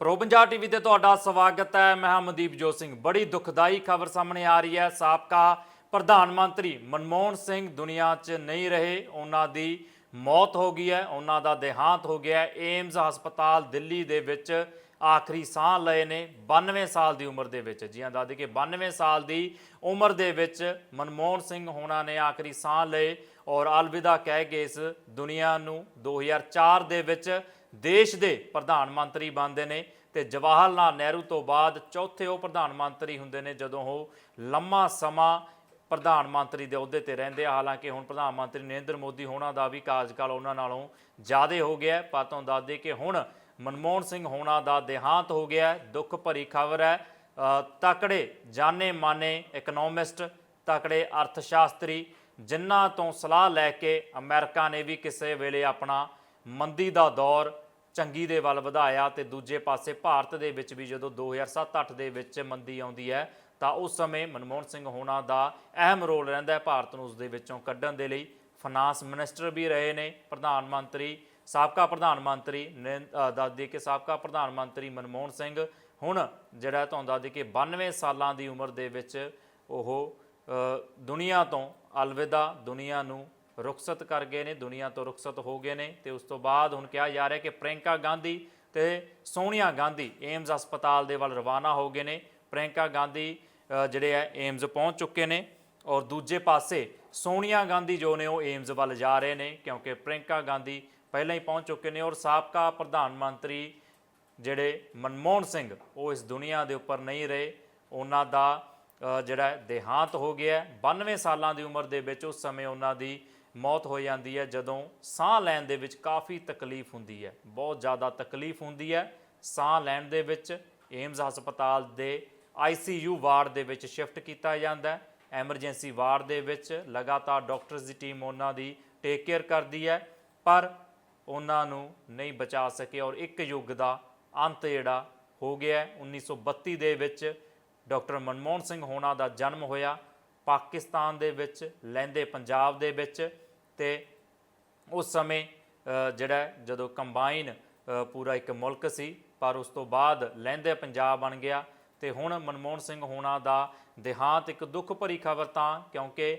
Pro Punjab TV ਤੇ ਤੁਹਾਡਾ ਸਵਾਗਤ ਹੈ। ਮੈਂ ਹਾਂ ਮਨਦੀਪ ਜੋਤ ਸਿੰਘ। ਬੜੀ ਦੁਖਦਾਈ ਖਬਰ ਸਾਹਮਣੇ ਆ ਰਹੀ ਹੈ। ਸਾਬਕਾ ਪ੍ਰਧਾਨ ਮੰਤਰੀ ਮਨਮੋਹਨ ਸਿੰਘ ਦੁਨੀਆ 'ਚ ਨਹੀਂ ਰਹੇ। ਉਹਨਾਂ ਦੀ ਮੌਤ ਹੋ ਗਈ ਹੈ। ਉਹਨਾਂ ਦਾ ਦੇਹਾਂਤ ਹੋ ਗਿਆ ਹੈ। ਏਮਜ਼ ਹਸਪਤਾਲ ਦਿੱਲੀ ਦੇ ਵਿੱਚ ਆਖਰੀ ਸਾਹ ਲਏ ਨੇ। 92 ਸਾਲ ਦੀ ਉਮਰ ਦੇ ਵਿੱਚ। ਜੀਆਂ ਹਾਂ ਦੱਸਦੇ ਕਿ 92 ਸਾਲ ਦੀ ਉਮਰ ਦੇ ਵਿੱਚ ਮਨਮੋਹਨ ਸਿੰਘ ਹੋਣਾ ਨੇ ਆਖਰੀ ਸਾਹ ਲਏ। ਔਰ ਅਲਵਿਦਾ ਕਹਿ ਗਏ ਇਸ ਦੁਨੀਆ ਨੂੰ 2004 ਦੇ ਵਿੱਚ ਦੇਸ਼ ਦੇ ਪ੍ਰਧਾਨ ਮੰਤਰੀ ਬਣਦੇ ਨੇ ਤੇ ਜਵਾਹਰ ਲਾਲ ਨਹਿਰੂ ਤੋਂ ਬਾਅਦ ਚੌਥੇ ਉਹ ਪ੍ਰਧਾਨ ਮੰਤਰੀ ਹੁੰਦੇ ਨੇ ਜਦੋਂ ਉਹ ਲੰਮਾ ਸਮਾਂ ਪ੍ਰਧਾਨ ਮੰਤਰੀ ਦੇ ਅਹੁਦੇ ਤੇ ਰਹਿੰਦੇ ਆ। ਹਾਲਾਂਕਿ ਹੁਣ ਪ੍ਰਧਾਨ ਮੰਤਰੀ ਨਰਿੰਦਰ ਮੋਦੀ ਹੋਣਾ ਦਾ ਵੀ ਕਾਰਜਕਾਲ ਉਹਨਾਂ ਨਾਲੋਂ ਜ਼ਿਆਦਾ ਹੋ ਗਿਆ ਪਰ ਤੁਹਾਨੂੰ ਦੱਸ ਦੇ ਕਿ ਹੁਣ ਮਨਮੋਹਨ ਸਿੰਘ ਹੋਣਾ ਦਾ ਦੇਹਾਂਤ ਹੋ ਗਿਆ ਦੁੱਖ ਭਰੀ ਖਬਰ ਹੈ। ਤਕੜੇ ਜਾਣੇ ਮਾਨੇ ਇਕਨੋਮਿਸਟ, ਤਕੜੇ ਅਰਥਸ਼ਾਸਤਰੀ, ਜਿਨ੍ਹਾਂ ਤੋਂ ਸਲਾਹ ਲੈ ਕੇ ਅਮਰੀਕਾ ਨੇ ਵੀ ਕਿਸੇ ਵੇਲੇ ਆਪਣਾ ਮੰਦੀ ਦਾ ਦੌਰ ਚੰਗੀ ਦੇ ਵੱਲ ਵਧਾਇਆ ਤੇ ਦੂਜੇ ਪਾਸੇ ਭਾਰਤ ਦੇ ਵਿੱਚ ਵੀ ਜਦੋਂ 2007-8 ਦੇ ਵਿੱਚ ਮੰਦੀ ਆਉਂਦੀ ਹੈ, ਤਾਂ ਉਸ ਸਮੇਂ ਮਨਮੋਹਨ ਸਿੰਘ ਹੋਣਾ ਦਾ ਅਹਿਮ ਰੋਲ ਰਹਿੰਦਾ ਹੈ ਭਾਰਤ ਨੂੰ ਉਸ ਦੇ ਵਿੱਚੋਂ ਕੱਢਣ ਦੇ ਲਈ। ਫਾਈਨਾਂਸ ਮਿਨਿਸਟਰ ਵੀ ਰਹੇ ਨੇ, ਪ੍ਰਧਾਨ ਮੰਤਰੀ, ਸਾਬਕਾ ਪ੍ਰਧਾਨ ਮੰਤਰੀ ਨਰਿੰ- ਦੱਸ ਦਈਏ ਕਿ ਸਾਬਕਾ ਪ੍ਰਧਾਨ ਮੰਤਰੀ ਮਨਮੋਹਨ ਸਿੰਘ ਹੁਣ ਜਿਹੜਾ ਤੁਹਾਨੂੰ ਦੱਸ ਦਈਏ ਕਿ 92 ਸਾਲਾਂ ਦੀ ਉਮਰ ਦੇ ਵਿੱਚ ਉਹ ਦੁਨੀਆ ਤੋਂ ਅਲਵਿਦਾ ਦੁਨੀਆ ਨੂੰ ਰੁਖਸਤ ਕਰ ਗਏ ਨੇ, ਦੁਨੀਆ ਤੋਂ ਰੁਖਸਤ ਹੋ ਗਏ ਨੇ ਤੇ ਉਸ ਤੋਂ ਬਾਅਦ ਹੁਣ ਕਿਹਾ ਜਾ ਰਿਹਾ ਕਿ ਪ੍ਰਿਯੰਕਾ ਗਾਂਧੀ ਤੇ ਸੋਨੀਆ ਗਾਂਧੀ ਏਮਜ਼ ਹਸਪਤਾਲ ਦੇ ਵੱਲ ਰਵਾਨਾ ਹੋ ਗਏ ਨੇ ਪ੍ਰਿਯੰਕਾ ਗਾਂਧੀ ਜਿਹੜੇ ਆ, ਏਮਜ਼ ਪਹੁੰਚ ਚੁੱਕੇ ਨੇ ਔਰ ਦੂਜੇ ਪਾਸੇ ਸੋਨੀਆ ਗਾਂਧੀ ਜੋ ਨੇ ਉਹ ਏਮਜ਼ ਵੱਲ ਜਾ ਰਹੇ ਨੇ ਕਿਉਂਕਿ ਪ੍ਰਿਯੰਕਾ ਗਾਂਧੀ ਪਹਿਲਾਂ ਹੀ ਪਹੁੰਚ ਚੁੱਕੇ ਨੇ ਔਰ ਸਾਬਕਾ ਪ੍ਰਧਾਨ ਮੰਤਰੀ ਜਿਹੜੇ ਮਨਮੋਹਨ ਸਿੰਘ, ਉਹ ਇਸ ਦੁਨੀਆ ਦੇ ਉੱਪਰ ਨਹੀਂ ਰਹੇ ਉਹਨਾਂ ਦਾ ਜਿਹੜਾ ਦੇਹਾਂਤ ਹੋ ਗਿਆ ਹੈ। 92 ਸਾਲਾਂ ਦੀ ਉਮਰ ਦੇ ਵਿੱਚ ਉਸ ਸਮੇਂ ਉਹਨਾਂ ਦੀ ਮੌਤ ਹੋ ਜਾਂਦੀ ਹੈ, ਜਦੋਂ ਸਾਹ ਲੈਣ ਦੇ ਵਿੱਚ ਕਾਫੀ ਤਕਲੀਫ ਹੁੰਦੀ ਹੈ। ਬਹੁਤ ਜ਼ਿਆਦਾ ਤਕਲੀਫ ਹੁੰਦੀ ਹੈ। ਸਾਹ ਲੈਣ ਦੇ ਵਿੱਚ ਏਮਜ਼ ਹਸਪਤਾਲ ਦੇ ਆਈਸੀਯੂ ਵਾਰਡ ਦੇ ਵਿੱਚ ਸ਼ਿਫਟ ਕੀਤਾ ਜਾਂਦਾ ਹੈ। ਐਮਰਜੈਂਸੀ ਵਾਰਡ ਦੇ ਵਿੱਚ ਲਗਾਤਾਰ ਡਾਕਟਰਸ ਦੀ ਟੀਮ ਉਹਨਾਂ ਦੀ ਟੇਕ ਕੇਅਰ ਕਰਦੀ ਹੈ, ਪਰ ਉਹਨਾਂ ਨੂੰ ਨਹੀਂ ਬਚਾ ਸਕੇ ਔਰ ਇੱਕ ਯੁੱਗ ਦਾ ਅੰਤ ਜਿਹੜਾ ਹੋ ਗਿਆ ਹੈ। 1932 ਦੇ ਵਿੱਚ ਡਾਕਟਰ ਮਨਮੋਹਨ ਸਿੰਘ ਹੋਣਾ ਦਾ ਜਨਮ ਹੋਇਆ। ਪਾਕਿਸਤਾਨ ਦੇ ਵਿੱਚ ਲੈਂਦੇ, ਪੰਜਾਬ ਦੇ ਵਿੱਚ ਤੇ ਉਸ ਸਮੇਂ ਜਿਹੜਾ ਜਦੋਂ ਕੰਬਾਈਨ ਪੂਰਾ ਇੱਕ ਮੁਲਕ ਸੀ, ਪਰ ਉਸ ਤੋਂ ਬਾਅਦ ਲਹਿੰਦੇ ਪੰਜਾਬ ਬਣ ਗਿਆ ਤੇ ਹੁਣ ਮਨਮੋਹਨ ਸਿੰਘ ਹੋਣਾ ਦਾ ਦੇਹਾਂਤ ਇੱਕ ਦੁੱਖ ਭਰੀ ਖਬਰ ਤਾਂ, ਕਿਉਂਕਿ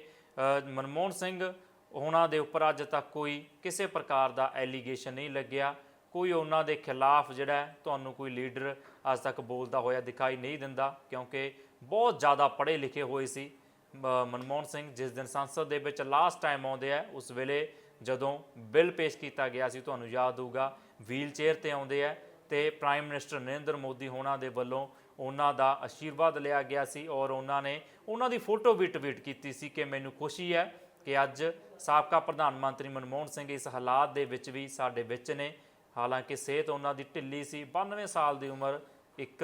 ਮਨਮੋਹਨ ਸਿੰਘ ਹੋਣਾ ਦੇ ਉੱਪਰ ਅੱਜ ਤੱਕ ਕੋਈ ਕਿਸੇ ਪ੍ਰਕਾਰ ਦਾ ਐਲੀਗੇਸ਼ਨ ਨਹੀਂ ਲੱਗਿਆ। ਕੋਈ ਉਹਨਾਂ ਦੇ ਖਿਲਾਫ ਜਿਹੜਾ ਤੁਹਾਨੂੰ ਕੋਈ ਲੀਡਰ ਅੱਜ ਤੱਕ ਬੋਲਦਾ ਹੋਇਆ ਦਿਖਾਈ ਨਹੀਂ ਦਿੰਦਾ, ਕਿਉਂਕਿ ਬਹੁਤ ਜ਼ਿਆਦਾ ਪੜ੍ਹੇ ਲਿਖੇ ਹੋਏ ਸੀ। ਮਨਮੋਹਨ ਸਿੰਘ, ਜਿਸ ਦਿਨ ਸੰਸਦ ਦੇ ਵਿੱਚ ਲਾਸਟ ਟਾਈਮ ਆਉਂਦੇ ਆ, ਉਸ ਵੇਲੇ ਜਦੋਂ ਬਿੱਲ ਪੇਸ਼ ਕੀਤਾ ਗਿਆ ਸੀ, ਤੁਹਾਨੂੰ ਯਾਦ ਹੋਊਗਾ ਵੀਲ ਚੇਅਰ ਤੇ ਆਉਂਦੇ ਆ ਤੇ ਪ੍ਰਾਈਮ ਮਿਨਿਸਟਰ ਨਰਿੰਦਰ ਮੋਦੀ ਹੋਣਾ ਦੇ ਵੱਲੋਂ ਉਹਨਾਂ ਦਾ ਆਸ਼ੀਰਵਾਦ ਲਿਆ ਗਿਆ ਸੀ ਔਰ ਉਹਨਾਂ ਨੇ ਉਹਨਾਂ ਦੀ ਫੋਟੋ ਵੀ ਟਵੀਟ ਕੀਤੀ ਸੀ ਕਿ ਮੈਨੂੰ ਖੁਸ਼ੀ ਹੈ ਕਿ ਅੱਜ ਸਾਬਕਾ ਪ੍ਰਧਾਨ ਮੰਤਰੀ ਮਨਮੋਹਨ ਸਿੰਘ ਇਸ ਹਾਲਾਤ ਦੇ ਵਿੱਚ ਵੀ ਸਾਡੇ ਵਿੱਚ ਨੇ। ਹਾਲਾਂਕਿ ਸਿਹਤ ਉਹਨਾਂ ਦੀ ਢਿੱਲੀ ਸੀ 92 ਸਾਲ ਦੀ ਉਮਰ, ਇੱਕ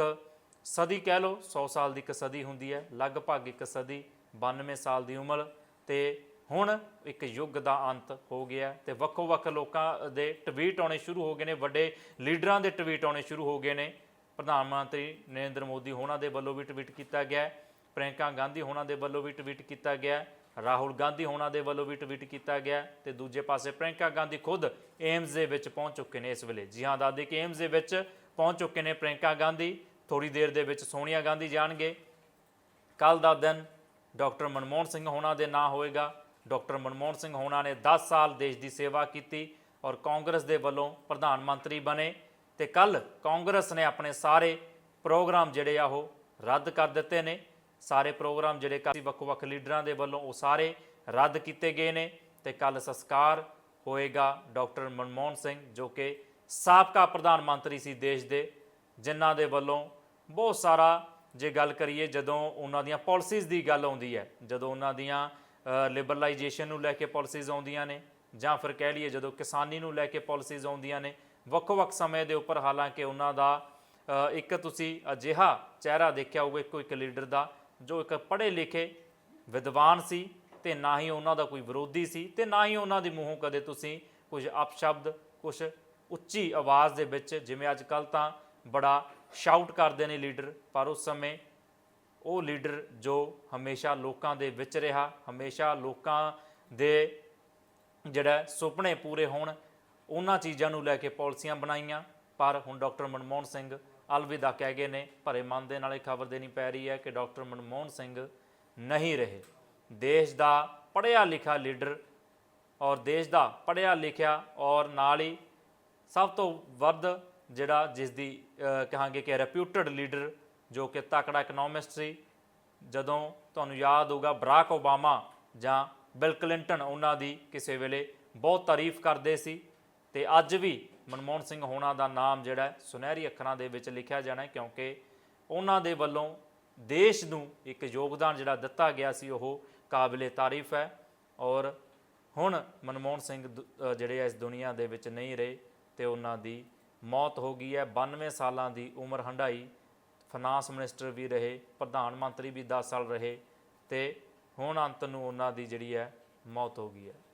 ਸਦੀ ਕਹਿ ਲਓ 100 ਸਾਲ ਦੀ ਇੱਕ ਸਦੀ ਹੁੰਦੀ ਹੈ, ਲਗਭਗ ਇੱਕ ਸਦੀ 92 ਸਾਲ ਦੀ ਉਮਰ। ਤੇ ਹੁਣ ਇੱਕ ਯੁੱਗ ਦਾ ਅੰਤ ਹੋ ਗਿਆ ਤੇ ਵੱਖੋ-ਵੱਖ ਲੋਕਾਂ ਦੇ ਟਵੀਟ ਆਉਣੇ ਸ਼ੁਰੂ ਹੋ ਗਏ ਨੇ, ਵੱਡੇ ਲੀਡਰਾਂ ਦੇ ਟਵੀਟ ਆਉਣੇ ਸ਼ੁਰੂ ਹੋ ਗਏ ਨੇ। ਪ੍ਰਧਾਨ ਮੰਤਰੀ ਨਰਿੰਦਰ ਮੋਦੀ ਹੋਣਾ ਦੇ ਵੱਲੋਂ ਵੀ ਟਵੀਟ ਕੀਤਾ ਗਿਆ ਹੈ ਗਾਂਧੀ ਹੋਣਾ ਦੇ ਵੱਲੋਂ ਵੀ ਟਵੀਟ ਕੀਤਾ ਗਿਆ ਰਾਹੁਲ ਗਾਂਧੀ ਹੋਣਾ ਦੇ ਵੱਲੋਂ ਵੀ ਟਵੀਟ ਕੀਤਾ ਗਿਆ ਹੈ ਤੇ ਦੂਜੇ ਪਾਸੇ ਪ੍ਰਿਯੰਕਾ ਗਾਂਧੀ ਖੁਦ ਏਮਜ਼ ਦੇ ਵਿੱਚ ਪਹੁੰਚ ਚੁੱਕੇ ਨੇ ਇਸ ਵੇਲੇ। ਜੀ ਹਾਂ ਦਾਦੀ ਕਿ ਏਮਜ਼ ਦੇ ਵਿੱਚ ਪਹੁੰਚ ਚੁੱਕੇ ਨੇ ਪ੍ਰਿਯੰਕਾ ਗਾਂਧੀ। ਥੋੜੀ ਦੇਰ ਦੇ ਵਿੱਚ ਸੋਨੀਆ ਗਾਂਧੀ ਜਾਣਗੇ। ਕੱਲ ਦਾ ਦਿਨ ਡਾਕਟਰ ਮਨਮੋਹਨ ਸਿੰਘ ਹੋਣਾ ਦੇ ਨਾਂ ਹੋਏਗਾ। ਡਾਕਟਰ ਮਨਮੋਹਨ ਸਿੰਘ ਹੋਣਾ ਨੇ 10 ਸਾਲ ਦੇਸ਼ ਦੀ ਸੇਵਾ ਕੀਤੀ ਔਰ ਕਾਂਗਰਸ ਦੇ ਵੱਲੋਂ ਪ੍ਰਧਾਨ ਮੰਤਰੀ ਬਣੇ ਤੇ ਕੱਲ ਕਾਂਗਰਸ ਨੇ ਆਪਣੇ ਸਾਰੇ ਪ੍ਰੋਗਰਾਮ ਜਿਹੜੇ ਆ ਉਹ ਰੱਦ ਕਰ ਦਿੱਤੇ ਨੇ। ਸਾਰੇ ਪ੍ਰੋਗਰਾਮ ਜਿਹੜੇ ਕਾਫੀ ਵੱਖ-ਵੱਖ ਲੀਡਰਾਂ ਦੇ ਵੱਲੋਂ ਉਹ ਸਾਰੇ ਰੱਦ ਕੀਤੇ ਗਏ ਨੇ ਤੇ ਕੱਲ ਸੰਸਕਾਰ ਹੋਏਗਾ ਡਾਕਟਰ ਮਨਮੋਹਨ ਸਿੰਘ ਜੋ ਕਿ ਸਾਬਕਾ ਪ੍ਰਧਾਨ ਮੰਤਰੀ ਸੀ ਦੇਸ਼ ਦੇ। ਜਿਨ੍ਹਾਂ ਦੇ ਵੱਲੋਂ ਬਹੁਤ ਸਾਰਾ ਜੇ ਗੱਲ ਕਰੀਏ ਜਦੋਂ ਉਹਨਾਂ ਦੀਆਂ ਪਾਲਿਸੀਜ਼ ਦੀ ਗੱਲ ਆਉਂਦੀ ਹੈ, ਜਦੋਂ ਉਹਨਾਂ ਦੀਆਂ ਲਿਬਰਲਾਈਜੇਸ਼ਨ ਨੂੰ ਲੈ ਕੇ ਪਾਲਿਸੀਜ਼ ਆਉਂਦੀਆਂ ਨੇ, ਜਾਂ ਫਿਰ ਕਹਿ ਲਈਏ ਜਦੋਂ ਕਿਸਾਨੀ ਨੂੰ ਲੈ ਕੇ ਪਾਲਿਸੀਜ਼ ਆਉਂਦੀਆਂ ਨੇ, ਵੱਖ-ਵੱਖ ਸਮੇਂ ਦੇ ਉੱਪਰ ਹਾਲਾਂਕਿ ਉਹਨਾਂ ਦਾ ਇੱਕ ਤੁਸੀਂ ਅਜਿਹਾ ਚਿਹਰਾ ਦੇਖਿਆ ਹੋਊਗਾ ਇੱਕੋ ਇੱਕ ਲੀਡਰ ਦਾ, ਜੋ ਇੱਕ ਪੜ੍ਹੇ ਲਿਖੇ ਵਿਦਵਾਨ ਸੀ ਤੇ ਨਾ ਹੀ ਉਹਨਾਂ ਦਾ ਕੋਈ ਵਿਰੋਧੀ ਸੀ ਤੇ ਨਾ ਹੀ ਉਹਨਾਂ ਦੇ ਮੂੰਹੋਂ ਕਦੇ ਤੁਸੀਂ ਕੁਝ ਅਪਸ਼ਬਦ, ਕੁਝ ਉੱਚੀ ਆਵਾਜ਼ ਦੇ ਵਿੱਚ, ਜਿਵੇਂ ਅੱਜ ਕੱਲ ਤਾਂ ਬੜਾ ਸ਼ਾਊਟ ਕਰਦੇ ਨੇ ਲੀਡਰ ਪਰ ਉਸ ਸਮੇਂ ਉਹ ਲੀਡਰ ਜੋ ਹਮੇਸ਼ਾ ਲੋਕਾਂ ਦੇ ਵਿੱਚ ਰਿਹਾ, ਹਮੇਸ਼ਾ ਲੋਕਾਂ ਦੇ ਜਿਹੜਾ ਸੁਪਨੇ ਪੂਰੇ ਹੋਣ, ਉਹਨਾਂ ਚੀਜ਼ਾਂ ਨੂੰ ਲੈ ਕੇ ਪਾਲਿਸੀਆਂ ਬਣਾਈਆਂ, ਪਰ ਹੁਣ ਡਾਕਟਰ ਮਨਮੋਹਨ ਸਿੰਘ ਅਲਵਿਦਾ ਕਹਿ ਗਏ ਨੇ, ਭਰੇ ਮਨ ਦੇ ਨਾਲ ਇਹ ਖਬਰ ਦੇਣੀ ਪੈ ਰਹੀ ਹੈ ਕਿ ਡਾਕਟਰ ਮਨਮੋਹਨ ਸਿੰਘ ਨਹੀਂ ਰਹੇ। ਦੇਸ਼ ਦਾ ਪੜ੍ਹਿਆ ਲਿਖਿਆ ਲੀਡਰ ਔਰ ਦੇਸ਼ ਦਾ ਪੜ੍ਹਿਆ ਲਿਖਿਆ ਔਰ ਨਾਲ ਹੀ ਸਭ ਤੋਂ ਵੱਧ ਜਿਹੜਾ ਜਿਸ ਦੀ ਕਹਾਂਗੇ ਕਿ ਰੈਪਿਊਟਡ ਲੀਡਰ ਜੋ ਕਿ ਤਕੜਾ ਇਕਨੋਮਿਸਟ ਸੀ, ਜਦੋਂ ਤੁਹਾਨੂੰ ਯਾਦ ਹੋਊਗਾ ਬਰਾਕ ਓਬਾਮਾ ਜਾਂ ਬਿਲ ਕਲਿੰਟਨ ਉਹਨਾਂ ਦੀ ਕਿਸੇ ਵੇਲੇ ਬਹੁਤ ਤਾਰੀਫ ਕਰਦੇ ਸੀ ਤੇ ਅੱਜ ਵੀ ਮਨਮੋਹਨ ਸਿੰਘ ਹੋਣਾ ਦਾ ਨਾਮ ਜਿਹੜਾ ਸੁਨਹਿਰੀ ਅੱਖਰਾਂ ਦੇ ਵਿੱਚ ਲਿਖਿਆ ਜਾਣਾ ਕਿਉਂਕਿ ਉਹਨਾਂ ਦੇ ਵੱਲੋਂ ਦੇਸ਼ ਨੂੰ ਇੱਕ ਯੋਗਦਾਨ ਜਿਹੜਾ ਦਿੱਤਾ ਗਿਆ ਸੀ, ਉਹ ਕਾਬਿਲੇ ਤਾਰੀਫ ਹੈ ਔਰ ਹੁਣ ਮਨਮੋਹਨ ਸਿੰਘ ਦੁ- ਜਿਹੜੇ ਇਸ ਦੁਨੀਆ ਦੇ ਵਿੱਚ ਨਹੀਂ ਰਹੇ ਤੇ ਉਹਨਾਂ ਦੀ ਮੌਤ ਹੋ ਗਈ ਹੈ। 92 ਸਾਲਾਂ ਦੀ ਉਮਰ ਹੰਢਾਈ ਫਾਈਨਾਂਸ ਮਿਨਿਸਟਰ ਵੀ ਰਹੇ, ਪ੍ਰਧਾਨ ਮੰਤਰੀ ਵੀ 10 ਸਾਲ ਰਹੇ ਤੇ ਹੁਣ ਅੰਤ ਨੂੰ ਉਹਨਾਂ ਦੀ ਜਿਹੜੀ ਹੈ, ਮੌਤ ਹੋ ਗਈ ਹੈ।